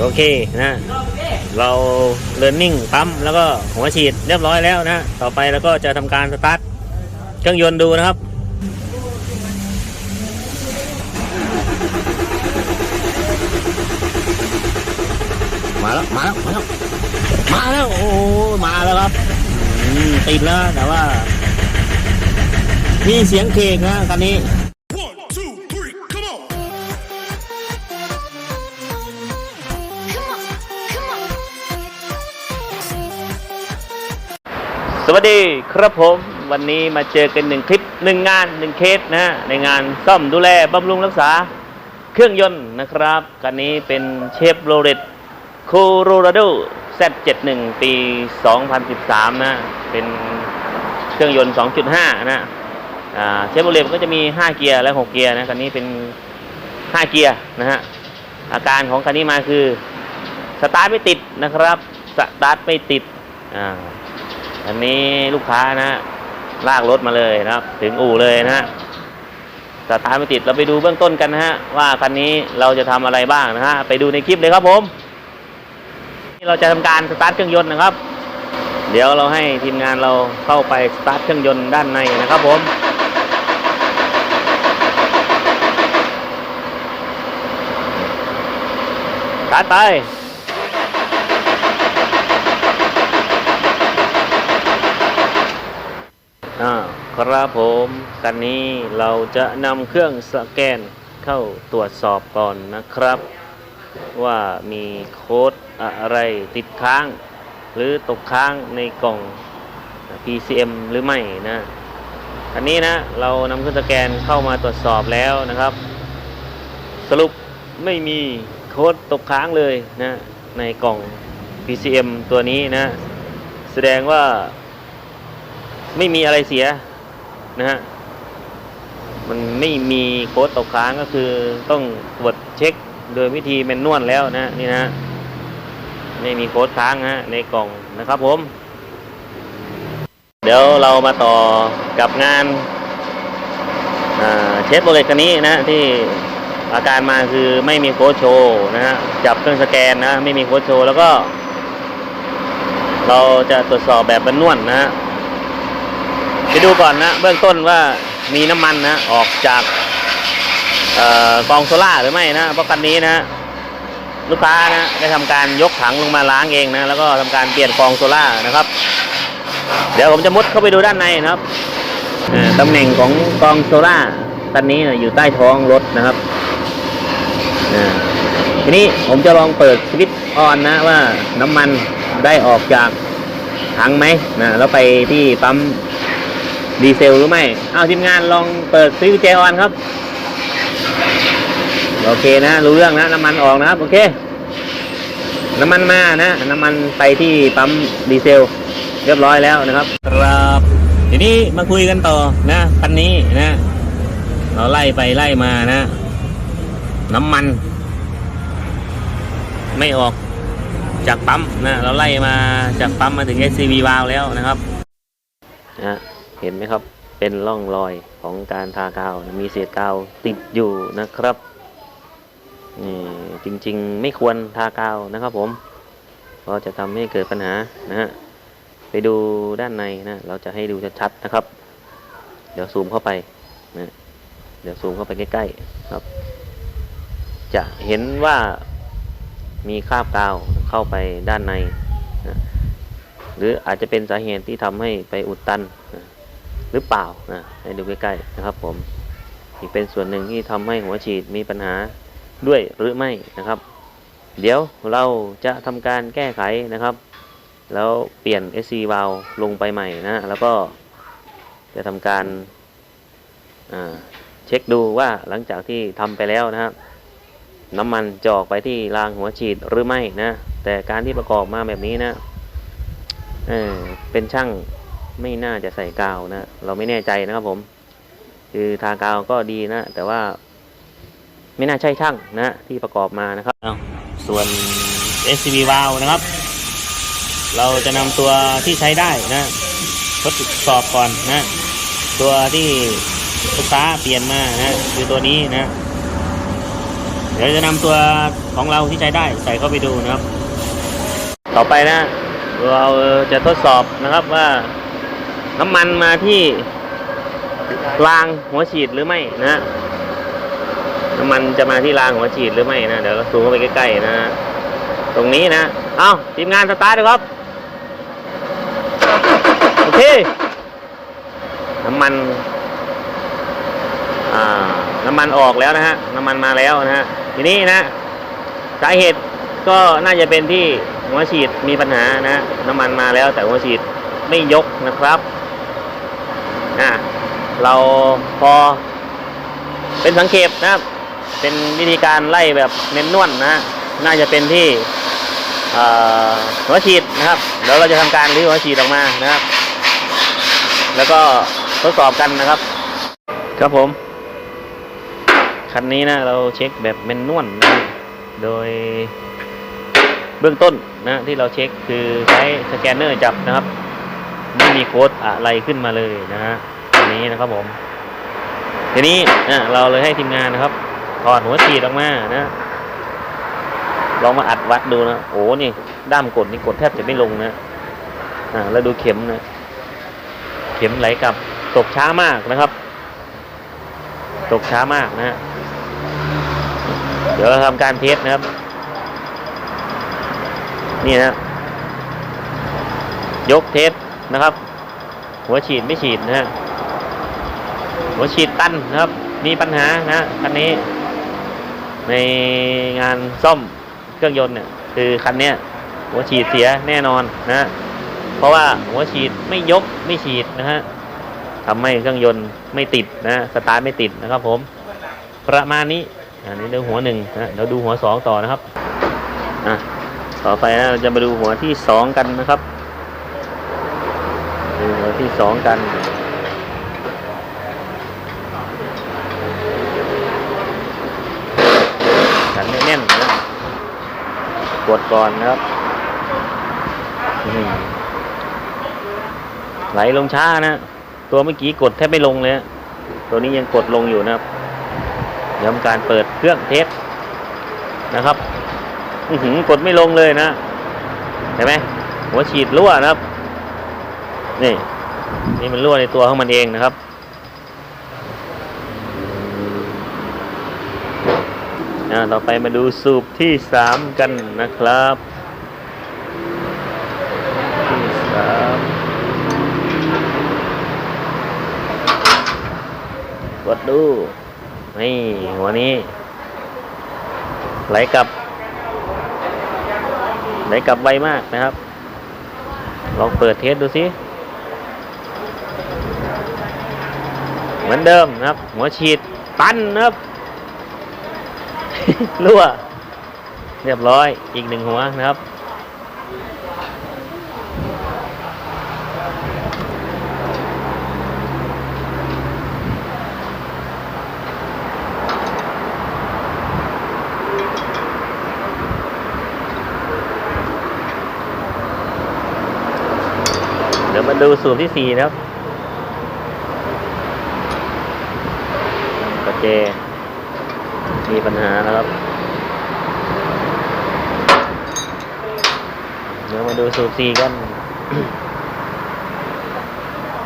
โอเคนะ เราเลิร์นนิ่งปั๊มแล้วก็หัวฉีดเรียบร้อยแล้วนะ ต่อไปเราก็จะทำการสตาร์ทเครื่องยนต์ดูนะครับมาแล้วมาแล้วมาแล้วมาแล้วโอ้มาแล้วครับติดแล้วแต่ว่า มีเสียงเคกนะคันนี้ สวัสดีครับผมวันนี้มาเจอกันหนึ่งคลิปหนึ่งงานหนึ่งเคสนะในงานซ่อมดูแลบำรุงรักษาเครื่องยนต์นะครับคันนี้เป็นเชฟโรเลตโคโรราโด Z71 ปี 2013 นะ เป็นเครื่องยนต์ 2.5 นะเชฟโรเลตก็จะมี 5 เกียร์และ 6 เกียร์นะคันนี้เป็น 5 เกียร์นะฮะอาการของคันนี้มาคือสตาร์ทไม่ติดนะครับสตาร์ทไม่ติดอ่า อันนี้ลูกค้านะฮะลากรถมาเลยนะครับ ถึงอู่เลยนะฮะสตาร์ทไม่ติดเราไปดูเบื้องต้นกันนะฮะว่าคันนี้เราจะทำอะไรบ้างนะฮะไปดูในคลิปเลยครับผมนี่เราจะทำการสตาร์ทเครื่องยนต์นะครับ เดี๋ยวเราให้ทีมงานเราเข้าไปสตาร์ทเครื่องยนต์ด้านในนะครับผมสตาร์ทไป อ่า ครับผมกันนี้เราจะนำเครื่องสแกนเข้าตรวจสอบก่อนนะครับ ว่ามีโค้ดอะไรติดค้าง หรือตกค้างในกล่อง PCM หรือไม่นะอันนี้นะเรานำเครื่องสแกนเข้ามาตรวจสอบแล้วนะครับ สรุปไม่มีโค้ดตกค้างเลยนะในกล่อง PCM ตัวนี้นะ แสดงว่าไม่มีอะไรเสีย นะฮะมันไม่มีโค้ดตกค้างก็คือต้องตรวจเช็คโดยวิธีแมนนวลแล้วนะนี่นะไม่มีโค้ดค้างฮะในกล่องนะครับผม เดี๋ยวเรามาต่อกับงานเชฟโบเลตคันนี้นะที่อาการมาคือไม่มีโค้ดโชว์นะฮะจับเครื่องสแกนนะ ไม่มีโค้ดโชว์แล้วก็ เราจะตรวจสอบแบบแมนนวลนะฮะ ไปดูก่อนนะ เบื้องต้นว่ามีน้ำมันนะ ออกจากเออกองโซล่าหรือไม่นะ เพราะคันนี้นะลูกค้านะได้ทำการยกถังลงมาล้างเองนะ แล้วก็ทำการเปลี่ยนกองโซล่านะครับ เดี๋ยวผมจะมุดเข้าไปดูด้านในนะครับตำแหน่งของกองโซล่าคันนี้นะอยู่ใต้ท้องรถนะครับทีนี้ผมจะลองเปิดสวิตช์ออนนะว่าน้ำมันได้ออกจากถังไหมนะแล้วไปที่ปั๊ม ดีเซลหรือไม่ เอาทีมงานลองเปิดสวิตช์แจออนครับ โอเคนะ รู้เรื่องนะ น้ำมันออกนะครับ โอเค น้ำมันมานะ น้ำมันไปที่ปั๊มดีเซล เรียบร้อยแล้วนะครับครับทีนี้มาคุยกันต่อนะคันนี้นะ เราไล่ไปไล่มานะ น้ำมัน ไม่ออกจากปั๊มนะ เราไล่มาจากปั๊มมาถึง SCV วาลแล้วนะครับนะ เห็นไหมครับ เป็นร่องรอยของการทากาว มีเศษกาวติดอยู่นะครับนี่จริงๆ ไม่ควรทากาวนะครับผม เพราะจะทำให้เกิดปัญหานะฮะ ไปดูด้านในนะ เราจะให้ดูชัดๆนะครับ เดี๋ยวซูมเข้าไปนะเดี๋ยวซูมเข้าไปใกล้ๆครับ จะเห็นว่ามีคราบกาวเข้าไปด้านในนะหรืออาจจะเป็นสาเหตุที่ทำให้ไปอุดตัน หรือเปล่านะให้ดูใกล้ๆนะครับผมอีกเป็นส่วนหนึ่งที่ทำให้หัวฉีดมีปัญหาด้วยหรือไม่นะครับ เดี๋ยวเราจะทำการแก้ไขนะครับ แล้วเปลี่ยน SC valve ลงไปใหม่นะแล้วก็จะทำการเช็คดูว่าหลังจากที่ทำไปแล้วนะครับน้ำมันจะออกไปที่รางหัวฉีดหรือไม่นะ แต่การที่ประกอบมาแบบนี้นะเออเป็นช่าง ไม่น่าจะใส่กาวนะ เราไม่แน่ใจนะครับผม คือทากาวก็ดีนะ แต่ว่า ไม่น่าใช่ช่างนะที่ประกอบมานะครับเอาส่วน SCV valve นะครับ เราจะนำตัวที่ใช้ได้นะทดสอบก่อนนะ ตัวที่ลูกค้าเปลี่ยนมานะคือตัวนี้นะเดี๋ยวจะนำตัวของเราที่ใช้ได้ใส่เข้าไปดูนะครับ ต่อไปนะ เราจะทดสอบนะครับว่า น้ำมันมาที่รางหัวฉีดหรือไม่นะน้ำมันจะมาที่รางหัวฉีดหรือไม่นะเดี๋ยวเราซูมเข้าไปใกล้ๆนะตรงนี้นะเอาทีมงานสตาร์ทเลยครับโอเคน้ำมันอ่าน้ำมันออกแล้วนะฮะน้ำมันมาแล้วนะฮะทีนี้นะสาเหตุก็น่าจะเป็นที่หัวฉีดมีปัญหานะน้ำมันมาแล้วแต่หัวฉีดไม่ยกนะครับ อะเราพอเป็นสังเกตนะครับ เป็นวิธีการไล่แบบเน้นนวลนะ น่าจะเป็นที่หัวฉีดนะครับเดี๋ยวเราจะทำการรื้อหัวฉีดออกมานะครับ แล้วก็ทดสอบกันนะครับ ครับผม คันนี้นะเราเช็คแบบเมนนวลนะโดยเบื้องต้นนะที่เราเช็คคือใช้สแกนเนอร์จับนะครับ ไม่มีโค้ดอะไรขึ้นมาเลยนะฮะอันนี้นะครับผมทีนี้นะเราเลยให้ทีมงานนะครับถอดหัวฉีดออกมานะลองมาอัดวัดดูนะโอ้นี่ด้ามกดนี่กดแทบจะไม่ลงนะอ่าแล้วดูเข็มนะเข็มไหลกลับตกช้ามากนะครับ ตกช้ามากนะฮะเดี๋ยวเราทำการเทสนะครับ นี่นะยกเทส นะครับ หัวฉีดไม่ฉีดนะฮะหัวฉีดตันนะครับ มีปัญหานะคันนี้ ในงานซ่อมเครื่องยนต์เนี่ย คือคันเนี้ยหัวฉีดเสียแน่นอนนะเพราะว่าหัวฉีดไม่ยกไม่ฉีดนะฮะทำให้เครื่องยนต์ไม่ติดนะสตาร์ทไม่ติดนะครับ ผม ประมาณนี้อันนี้เดี๋ยวหัวหนึ่งนะเดี๋ยวดูหัวสองต่อนะครับอะต่อไปนะเราจะมาดูหัวที่สองกันนะครับ ที่สองกันกันแน่นๆนะกดก่อนนะครับไหลลงช้านะ ตัวเมื่อกี้กดแทบไม่ลงเลย ตัวนี้ยังกดลงอยู่นะครับเดี๋ยวทำการเปิดเครื่องเทสนะครับอือหือกดไม่ลงเลยนะเห็นไหมหัวฉีดรั่วนะครับ นี่ นี่มันรั่วในตัวของมันเองนะครับ ต่อไปมาดูสูบที่สามกันนะครับที่สามกดดู นี่หัวนี้ ไหลกลับ ไหลกลับไวมากนะครับ ลองเปิดเทสดูสิ เหมือนเดิมนะครับ หัวฉีดตันนะครับรั่ว เรียบร้อยอีกหนึ่งหัวนะครับ เดี๋ยวมาดูสูตรที่สี่นะครับ กระเจมีปัญหานะครับ เดี๋ยวมาดูสูตรสี่กัน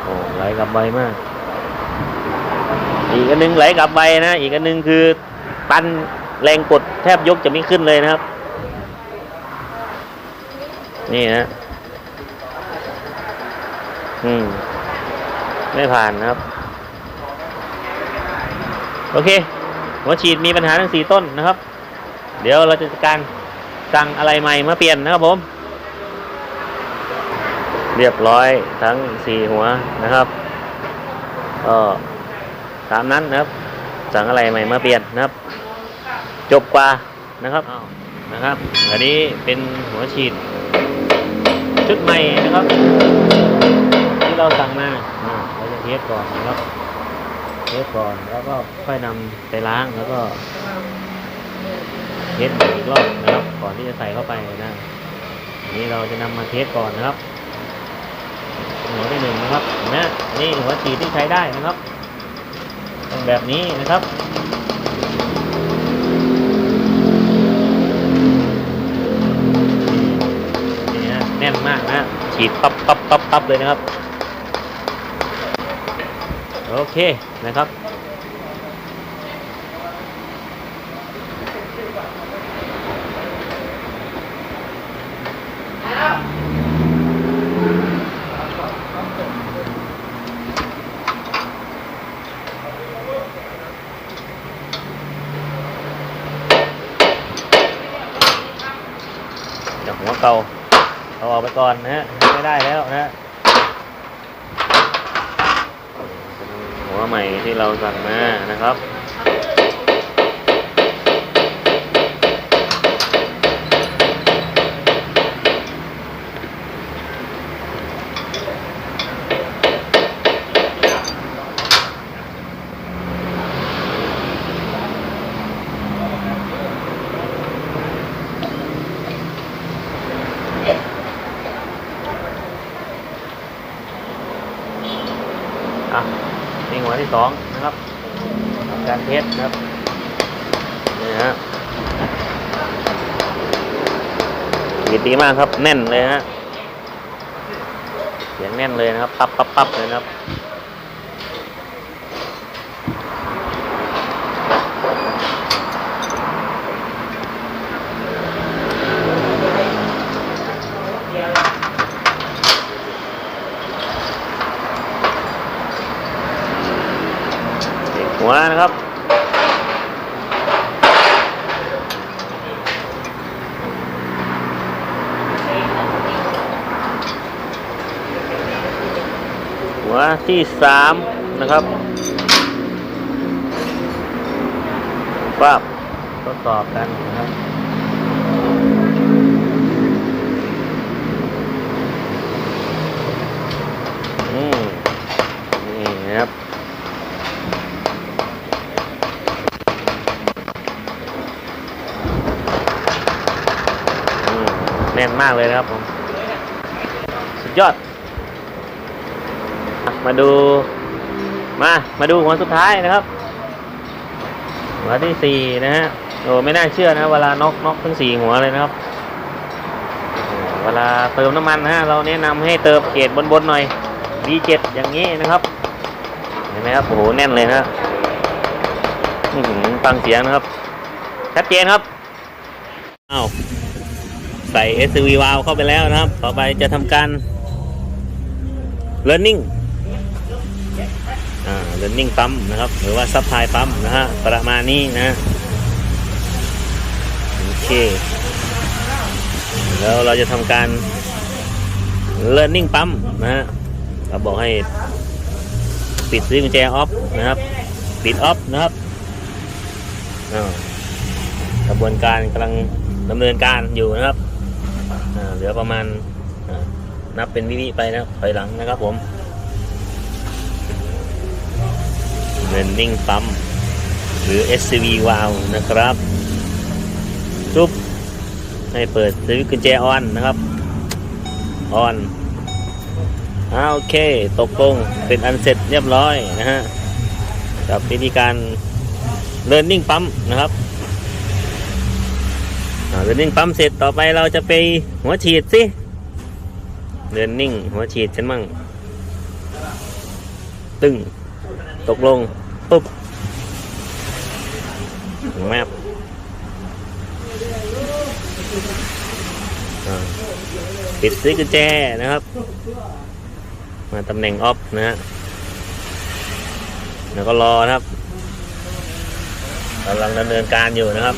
โอ้ไหลกลับไวมาก อีกอันหนึงไหลกลับไวนะ อีกอันหนึงคือตันแรงกดแทบยกจะไม่ขึ้นเลยนะครับ นี่นะอืม ไม่ผ่านนะครับ โอเค หัวฉีดมีปัญหาทั้งสี่ต้นนะครับ เดี๋ยวเราจะจัดการสั่งอะไรใหม่มาเปลี่ยนนะครับผม เรียบร้อยทั้งสี่หัวนะครับก็ตามนั้นนะครับ สั่งอะไรใหม่มาเปลี่ยนนะครับ จบกว่านะครับอ้าวนะครับ อันนี้เป็นหัวฉีด ชุดใหม่นะครับ ที่เราสั่งมาอ่าเราจะเทสก่อนนะครับ เทสก่อนแล้วก็ค่อยนำไปล้างแล้วก็เทสใหม่อีกรอบนะครับ ก่อนที่จะใส่เข้าไปนะนนี้เราจะนำมาเทสก่อนนะครับหัวที่หนึ่งนะครับนะนี่หัวฉีดที่ใช้ได้นะครับแบบนี้นะครับแน่นมากนะฉีดปั๊บปับปั๊บปั๊บเลยนะครับ โอเคนะครับ จากหัวเก่าเอาออกไปก่อนนะฮะไม่ได้แล้วนะฮะเป็นหัวใหม่ ที่เราสั่งมานะครับ อะนี่หัวที่สองนะครับทำการเทสนะครับนี่ฮะดีดดีมากครับ แน่นเลยฮะ เสียงแน่นเลยนะครับ ปั๊บปั๊บปั๊บเลยนะครับหัวนะครับ หัว ที่สามนะครับป้าบทดสอบกันนะครับอืมนี่นะครับอืมแน่นมากเลยนะครับผม สุดยอดอะ มาดู มา มาดูหัวสุดท้ายนะครับ หัวที่สี่นะฮะ โอ้ไม่น่าเชื่อนะ เวลานกนกทั้งสี่หัวเลยนะครับ เวลาเติมน้ำมันนะฮะ เราแนะนำให้เติมเกรดบนๆหน่อย V7 อย่างนี้นะครับ เห็นไหมครับ โอ้โห แน่นเลยนะอื้อหือฟังเสียงนะครับ ชัดเจนครับ อ้าว ใส่ SUV วาล์วเข้าไปแล้วนะครับ ต่อไปจะทำการ learning อ่า learning ปั๊มนะครับ หรือว่า supply ปั๊มนะฮะประมาณนี้นะโอเค แล้วเราจะทำการ learning ปั๊มนะฮะเราบอกให้ปิดสวิตช์กุญแจออฟนะครับ ปิดออฟนะครับกระบวนการกำลังดำเนินการอยู่นะครับเหลือประมาณนับเป็นวิวิไปนะครับถอยหลังนะครับผม เ e นนิ่งปั๊มหรือ SCV valve นะครับจุ๊บให้เปิดสวิตช์กุญแจออนนะครับออนอ่าโอเค ตกลงเป็นอันเสร็จเรียบร้อยนะฮะกับวิธีการ learning ปั๊มนะครับเรนนิ่งปั๊มเสร็จต่อไปเราจะไปหัวฉีดสิเรนนิ่งหัวฉีดฉันมั่ง ตึง ตกลง ปุ๊บแมปปิดสวิกแจนะครับ มาตำแหน่งออฟนะฮะแล้วก็รอนะครับกำลังดำเนินการอยู่นะครับ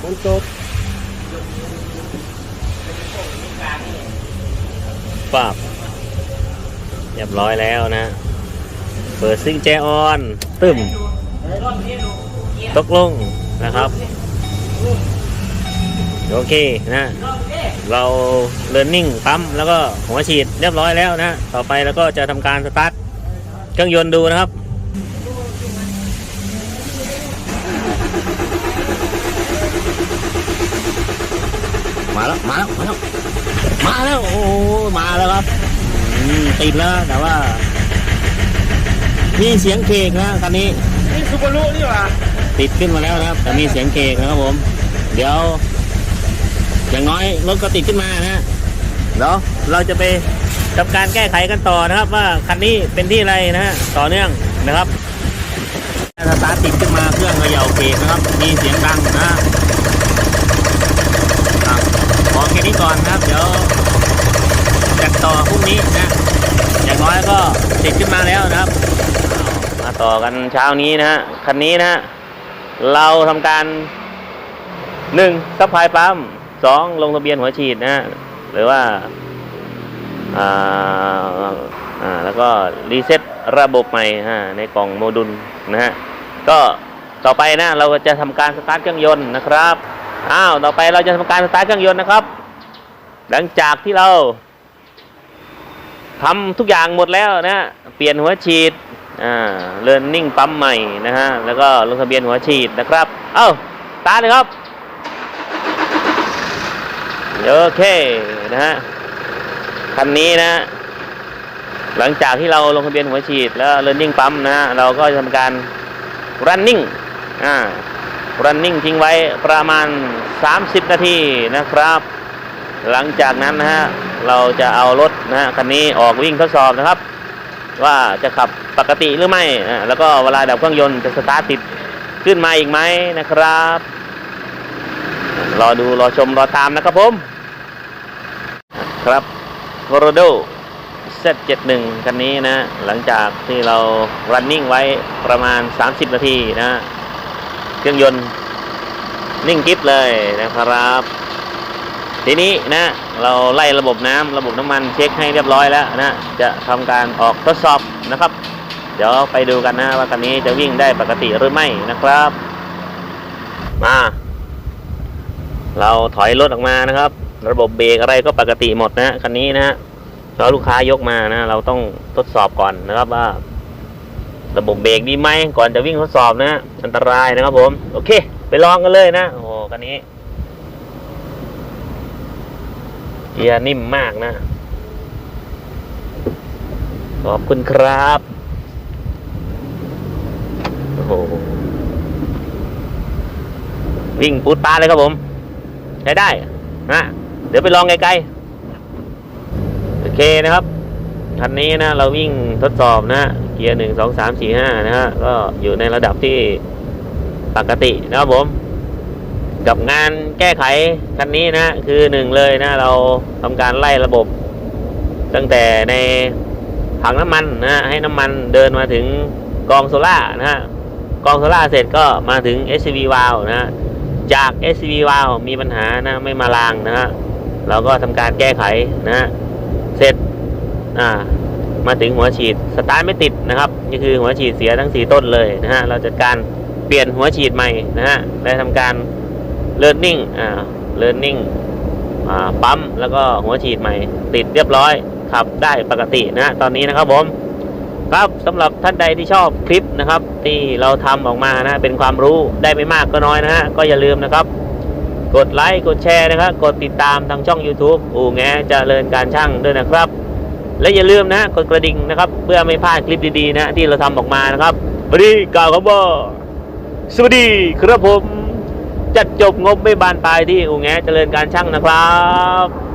คนจบปรับ รียบร้อยแล้วนะ เปิดซิงแจออนตึมตกลงนะครับ โอเคนะ เราเ e ร์นนิ่งปั๊มแล้วก็หัวฉีดเรียบร้อยแล้วนะ ต่อไปเราก็จะทำการสตาร์ทเครื่องยนต์ดูนะครับมาแล้ว มาแล้ว มาแล้ว มาแล้ว โอ้ มาแล้วครับ ติดแล้วแต่ว่า มีเสียงเคกนะคันนี้ นี่ซูบารุนี่หว่าติดขึ้นมาแล้วนะครับ แต่มีเสียงเคกนะครับผม เดี๋ยว อย่างน้อยรถก็ติดขึ้นมานะฮะเดี๋ยวเราจะไปทำการแก้ไขกันต่อนะครับ ว่าคันนี้เป็นที่อะไรนะฮะต่อเนื่องนะครับสตาร์ทติดขึ้นมาเครื่องเขย่าเบรกนะครับ มีเสียงดังนะฮะครับพอแค่นี้ก่อนนะครับ เดี๋ยว จัดต่อพรุ่งนี้นะอย่างน้อยก็ติดขึ้นมาแล้วนะครับ มาต่อกันเช้านี้นะฮะคันนี้นะฮะเราทำการหนึ่งซัพพลายปั๊มสองลงทะเบียนหัวฉีดนะฮะหรือว่าอ่าอ่าแล้วก็รีเซ็ตระบบใหม่ฮะในกล่องโมดูลนะฮะก็ต่อไปนะเราจะทำการสตาร์ทเครื่องยนต์นะครับอ้าวต่อไปเราจะทำการสตาร์ทเครื่องยนต์นะครับ หลังจากที่เรา ทำทุกอย่างหมดแล้วนะเปลี่ยนหัวฉีดอ่าเลินนิ่งปั๊มใหม่นะฮะแล้วก็ลงทะเบียนหัวฉีดนะครับ เอ้าตาเลยครับโอเคนะฮะคันนี้นะหลังจากที่เราลงทะเบียนหัวฉีดแล้วเลินนิ่งปั๊มนะฮะเราก็จะทำการ running อ่า running ทิ้งไว้ประมาณ 30 นาทีนะครับ หลังจากนั้นนะฮะ เราจะเอารถนะฮะคันนี้ออกวิ่งทดสอบนะครับ ว่าจะขับปกติหรือไม่แล้วก็เวลาดับเครื่องยนต์จะสตาร์ทติดขึ้นมาอีกไหมนะครับ รอดูรอชมรอตามนะครับผมครับ c o r o d o Z71 คันนี้นะ หลังจากที่เรา running ไว้ประมาณ 30 นาทีนะ เครื่องยนต์นิ่งกิฟเลยนะครับ ทีนี้นะเราไล่ระบบน้ำระบบน้ำมันเช็คให้เรียบร้อยแล้วนะจะทำการออกทดสอบนะครับ เดี๋ยวไปดูกันนะว่าคันนี้จะวิ่งได้ปกติหรือไม่นะครับ มา เราถอยรถออกมานะครับ ระบบเบรกอะไรก็ปกติหมดนะคันนี้นะเราลูกค้ายกมานะเราต้องทดสอบก่อนนะครับว่า ระบบเบรกดีไหมก่อนจะวิ่งทดสอบนะอันตรายนะครับผม โอเค ไปลองกันเลยนะโอ้คันนี้ เกียร์นิ่มมากนะ ขอบคุณครับ โอ้โห วิ่งปูดปลาเลยครับผม ใช้ได้นะเดี๋ยวไปลองไกลๆ โอเคนะครับ คันนี้นะเราวิ่งทดสอบนะ เกียร์หนึ่งสองสามสี่ห้านะฮะ ก็อยู่ในระดับที่ปกตินะครับผม กับงานแก้ไขคันนี้นะ คือหนึ่งเลยนะ เราทำการไล่ระบบ ตั้งแต่ในถังน้ำมันนะให้น้ำมันเดินมาถึงกองโซล่านะฮะกองโซล่าเสร็จก็มาถึง SCV valve นะจาก SCV valve มีปัญหานะไม่มาลางนะฮะเราก็ทำการแก้ไขนะฮะเสร็จอ่ามาถึงหัวฉีดสตาร์ทไม่ติดนะครับนี่คือหัวฉีดเสียทั้ง 4 ต้นเลยนะฮะเราจัดการเปลี่ยนหัวฉีดใหม่นะฮะและทำการ learning อ่า learning อ่าปั๊มแล้วก็หัวฉีดใหม่ ติดเรียบร้อยขับได้ปกตินะตอนนี้นะครับผมครับสำหรับท่านใดที่ชอบคลิปนะครับ ที่เราทำออกมานะเป็นความรู้ได้ไม่มากก็น้อยนะฮะก็อย่าลืมนะครับ กดไลค์กดแชร์นะครับ กดติดตามทางช่อง YouTube อู่แงเจริญการช่างด้วยนะครับ และอย่าลืมนะกดกระดิ่งนะครับ เพื่อไม่พลาดคลิปดีๆนะที่เราทำออกมานะครับวันนี้กล่าวคำว่าสวัสดีครับผม จัดจบงบไม่บานปลายที่อู่แงเจริญการช่างนะครับ